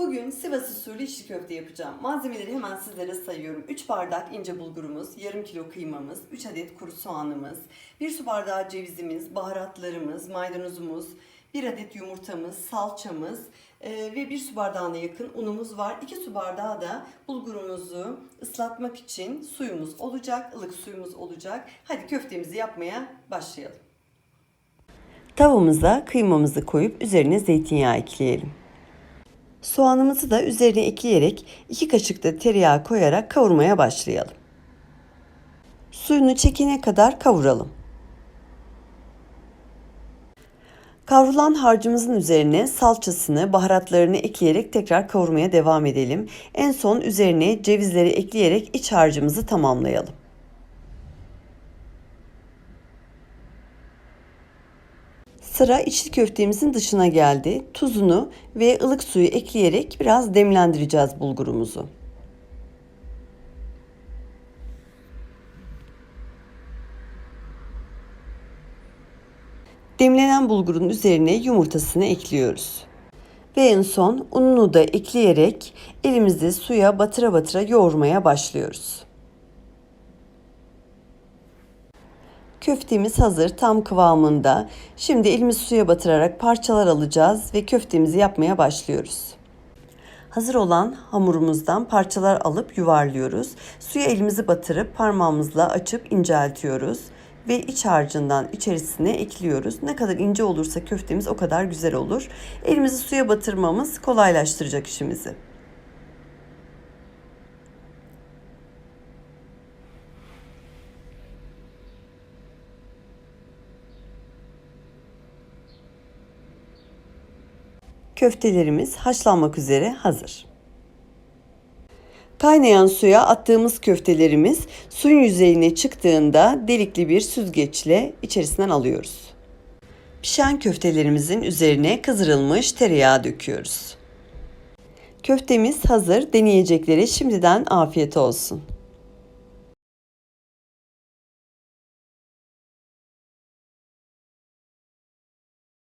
Bugün Sivas usulü içli köfte yapacağım. Malzemeleri hemen sizlere sayıyorum. 3 bardak ince bulgurumuz, yarım kilo kıymamız, 3 adet kuru soğanımız, 1 su bardağı cevizimiz, baharatlarımız, maydanozumuz, 1 adet yumurtamız, salçamız e, ve 1 su bardağına yakın unumuz var. 2 su bardağı da bulgurumuzu ıslatmak için suyumuz olacak, ılık suyumuz olacak. Hadi köftemizi yapmaya başlayalım. Tavamıza kıymamızı koyup üzerine zeytinyağı ekleyelim. Soğanımızı da üzerine ekleyerek 2 kaşık da tereyağı koyarak kavurmaya başlayalım. Suyunu çekene kadar kavuralım. Kavrulan harcımızın üzerine salçasını, baharatlarını ekleyerek tekrar kavurmaya devam edelim. En son üzerine cevizleri ekleyerek iç harcımızı tamamlayalım. Sıra içli köftemizin dışına geldi. Tuzunu ve ılık suyu ekleyerek biraz demlendireceğiz bulgurumuzu. Demlenen bulgurun üzerine yumurtasını ekliyoruz. Ve en son ununu da ekleyerek elimizi suya batıra batıra yoğurmaya başlıyoruz. Köftemiz hazır, tam kıvamında. Şimdi elimizi suya batırarak parçalar alacağız ve köftemizi yapmaya başlıyoruz. Hazır olan hamurumuzdan parçalar alıp yuvarlıyoruz. Suya elimizi batırıp parmağımızla açıp inceltiyoruz ve iç harcından içerisine ekliyoruz. Ne kadar ince olursa köftemiz o kadar güzel olur. Elimizi suya batırmamız kolaylaştıracak işimizi. Köftelerimiz haşlanmak üzere hazır. Kaynayan suya attığımız köftelerimiz suyun yüzeyine çıktığında delikli bir süzgeçle içerisinden alıyoruz. Pişen köftelerimizin üzerine kızdırılmış tereyağı döküyoruz. Köftemiz hazır. Deneyeceklere şimdiden afiyet olsun.